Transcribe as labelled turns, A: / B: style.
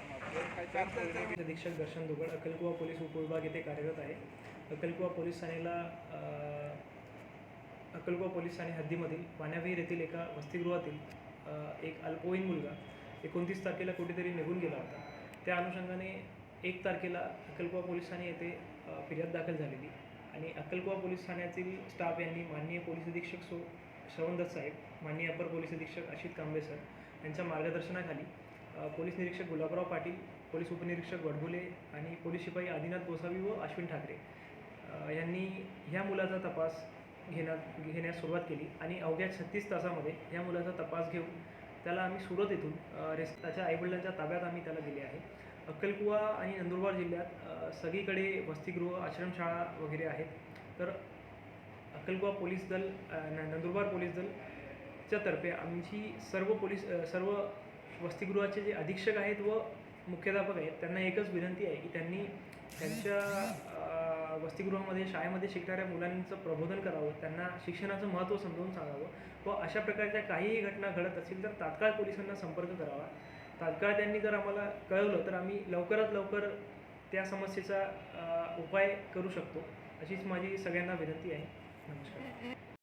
A: अधीक्षक दर्शन दुगड अक्कलकुवा पोलीस उपविभाग येथे कार्यरत आहे. अक्कलकुवा पोलीस ठाण्याला अक्कलकुवा पोलीस ठाणे हद्दीमधील पाण्याविहीर येथील एका वसतिगृहातील एक अल्पवयीन मुलगा एकोणतीस तारखेला कुठेतरी निघून गेला होता. त्या अनुषंगाने एक तारखेला अक्कलकुवा पोलीस ठाणे येथे फिर्याद दाखल झालेली आणि अक्कलकुवा पोलीस ठाण्यातील स्टाफ यांनी माननीय पोलीस अधीक्षक सो श्रवणदत्त साहेब माननीय अपर पोलीस अधीक्षक अशित कांबे सर यांच्या मार्गदर्शनाखाली पोलीस निरीक्षक गुलाबराव पाटील पोलीस उपनिरीक्षक वडगुले आणि पोलीस शिपाई आदिनाथ गोसावी व अश्विन ठाकरे यांनी ह्या मुलाचा तपास घेण्यात घेण्यास सुरुवात केली आणि अवघ्या छत्तीस तासामध्ये ह्या मुलाचा तपास घेऊन त्याला आम्ही सुरत येथून रेस त्याच्या आईवडिलांच्या ताब्यात आम्ही त्याला दिले आहे. अक्कलकुवा आणि नंदुरबार जिल्ह्यात सगळीकडे वसतिगृह आश्रमशाळा वगैरे आहेत. तर अक्कलकुवा पोलीस दल न- नंदुरबार पोलीस दलच्या तर्फे आमची सर्व पोलीस सर्व वसतिगृहाचे जे अधीक्षक आहेत व मुख्याध्यापक आहेत त्यांना एकच विनंती आहे की त्यांनी त्यांच्या वसतिगृहामध्ये शाळेमध्ये शिकणाऱ्या मुलांचं प्रबोधन करावं त्यांना शिक्षणाचं महत्त्व समजावून सांगावं व अशा प्रकारच्या काहीही घटना घडत असतील तर तात्काळ पोलिसांना संपर्क करावा. तात्काळ त्यांनी जर आम्हाला कळवलं तर आम्ही लवकरात लवकर त्या समस्येचा उपाय करू शकतो अशीच माझी सगळ्यांना विनंती आहे. नमस्कार.